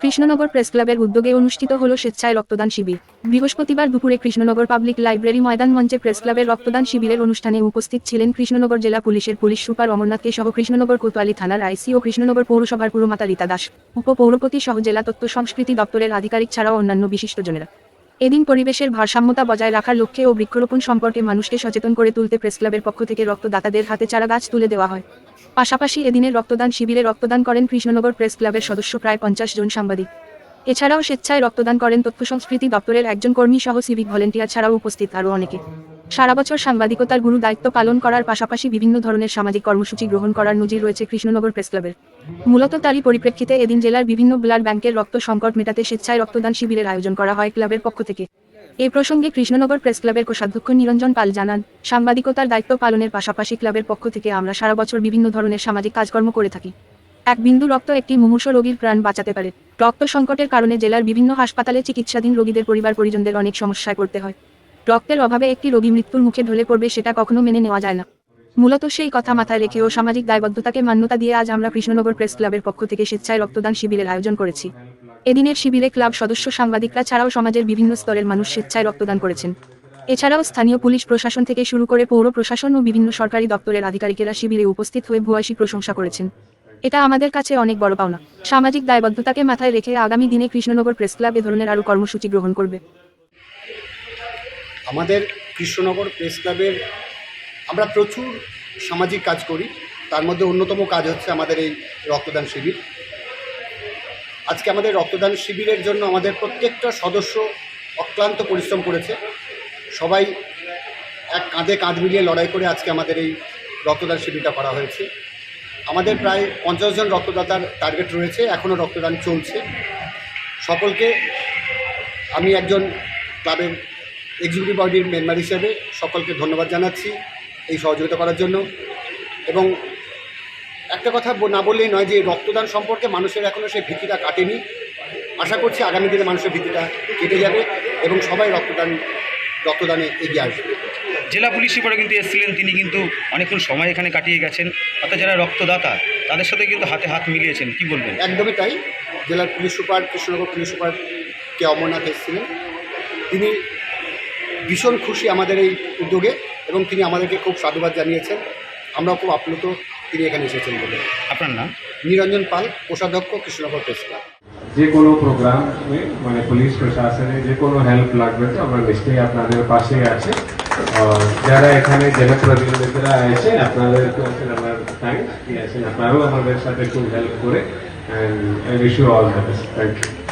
Krishnanagar press ক্লাবের উদ্যোগে অনুষ্ঠিত হল স্বেচ্ছায় রক্তদান শিবির। বৃহস্পতিবার দুপুরে কৃষ্ণনগর পাবলিক লাইব্রেরি ময়দান মঞ্চে প্রেস ক্লাবের রক্তদান শিবিরের অনুষ্ঠানে উপস্থিত ছিলেন কৃষ্ণনগর জেলা পুলিশের পুলিশ সুপার অমরনাথকে সহ কৃষ্ণনগর কোতোয়ালি থানার আইসি ও কৃষ্ণনগর পৌরসভার পুরমাতা রীতা দাস উপপৌরপতি সহ জেলা তথ্য সংস্কৃতি দপ্তরের আধিকারিক ছাড়াও অন্যান্য বিশিষ্টজনেরা। এদিন পরিবেশের ভারসাম্যতা বজায় রাখার লক্ষ্যে ও বৃক্ষরোপণ সম্পর্কে মানুষকে সচেতন করে তুলতে প্রেসক্লাবের পক্ষ থেকে রক্তদাতাদের হাতে চারা গাছ তুলে দেওয়া হয়। পাশাপাশি এদিনের রক্তদান শিবিরে রক্তদান করেন কৃষ্ণনগর প্রেস ক্লাবের সদস্য প্রায় পঞ্চাশ জন সাংবাদিক। এছাড়াও স্বেচ্ছায় রক্তদান করেন তথ্য সংস্কৃতি দপ্তরের একজন কর্মী সহ সিভিক ভলেন্টিয়ার ছাড়াও উপস্থিত আরও অনেকে। সারা বছর সাংবাদিকতার গুরু দায়িত্ব পালন করার পাশাপাশি বিভিন্ন ধরনের সামাজিক কর্মসূচি গ্রহণ করার নজির রয়েছে কৃষ্ণনগর প্রেস ক্লাবের। মূলত তারই পরিপ্রেক্ষিতে এদিন জেলার বিভিন্ন ব্লাড ব্যাংকের রক্ত সংকট মেটাতে স্বেচ্ছায় রক্তদান শিবিরের আয়োজন করা হয় ক্লাবের পক্ষ থেকে। এ প্রসঙ্গে কৃষ্ণনগর প্রেস ক্লাবের কোষাধ্যক্ষ নিরঞ্জন পাল জানান, সাংবাদিকতার দায়িত্ব পালনের পাশাপাশি ক্লাবের পক্ষ থেকে আমরা সারা বছর বিভিন্ন ধরনের সামাজিক কাজকর্ম করে থাকি। এক বিন্দু রক্ত একটি মুমূর্ষ রোগীর প্রাণ বাঁচাতে পারে। রক্ত সংকটের কারণে জেলার বিভিন্ন হাসপাতালে চিকিৎসাধীন রোগীদের পরিবার পরিজনদের অনেক সমস্যায় পড়তে হয়। রক্তের অভাবে একটি রোগী মৃত্যুর মুখে ঢলে পড়বে সেটা কখনো মেনে নেওয়া যায় না। মূলত সেই কথা মাথায় রেখে ও সামাজিক দায়বদ্ধতাকে মান্যতা দিয়ে আজ আমরা কৃষ্ণনগর প্রেস ক্লাবের পক্ষ থেকে স্বেচ্ছায় রক্তদান শিবিরের আয়োজন করেছি। এদিনের শিবিরে ক্লাব সদস্য, সাংবাদিকরা ছাড়াও সমাজের বিভিন্ন স্তরের মানুষ স্বেচ্ছায় রক্তদান করেছেন। এছাড়াও স্থানীয় পুলিশ প্রশাসন থেকে শুরু করে পৌর প্রশাসন ও বিভিন্ন সরকারি দপ্তরের আধিকারিকেরা শিবিরে উপস্থিত হয়ে ভূয়সী প্রশংসা করেছেন। এটা আমাদের কাছে অনেক বড় পাওনা। সামাজিক দায়বদ্ধতাকে মাথায় রেখে আগামী দিনে কৃষ্ণনগর প্রেস ক্লাব এ ধরনের আরও কর্মসূচি গ্রহণ করবে। আমাদের কৃষ্ণনগর প্রেস ক্লাবের, আমরা প্রচুর সামাজিক কাজ করি, তার মধ্যে অন্যতম কাজ হচ্ছে আমাদের এই রক্তদান শিবির। আজকে আমাদের রক্তদান শিবিরের জন্য আমাদের প্রত্যেকটা সদস্য অক্লান্ত পরিশ্রম করেছে। সবাই এক কাঁধে কাঁধ মিলিয়ে লড়াই করে আজকে আমাদের এই রক্তদান শিবিরটা করা হয়েছে। আমাদের প্রায় পঞ্চাশ জন রক্তদাতার টার্গেট রয়েছে এখনও রক্তদান চলছে। সকলকে আমি একজন ক্লাবের এক্সিকিউটিভ বডির মেম্বার হিসেবে সকলকে ধন্যবাদ জানাচ্ছি এই সহযোগিতা করার জন্য। এবং একটা কথা না বললেই নয় যে রক্তদান সম্পর্কে মানুষের এখনও সেই ভীতিটা কাটেনি। আশা করছি আগামী দিনে মানুষের ভীতিটা কেটে যাবে এবং সবাই রক্তদান রক্তদানে এগিয়ে আসবে। জেলা পুলিশ সুপারও কিন্তু এসেছিলেন তিনি কিন্তু অনেকক্ষণ সময় এখানে কাটিয়ে গেছেন। অর্থাৎ যারা রক্তদাতা তাদের সাথে কিন্তু হাতে হাত মিলিয়েছেন কি বলবেন? একদমই তাই। জেলার police super Krishnanagar police super K Amarnath এসেছিলেন। তিনি ভীষণ খুশি আমাদের এই উদ্যোগে এবং তিনি আমাদেরকে খুব সাধুবাদ জানিয়েছেন। আমরাও খুব আপ্লুত তিনি এখানে এসেছেন বলে। আপনার নাম? নিরঞ্জন পাল কোষাধ্যক্ষ কৃষ্ণনগর প্রেস ক্লাব। যে কোনো প্রোগ্রামে মানে পুলিশ প্রশাসনে যে কোনো হেল্প লাগবে তো আমরা নিশ্চয়ই আপনাদের পাশে আছে। যারা এখানে জনপ্রতিনিধিরা এসে আপনাদেরকে আসলে আমার আছেন আপনারাও আমাদের সাথে খুব হেল্প করে and I wish you all the best thank you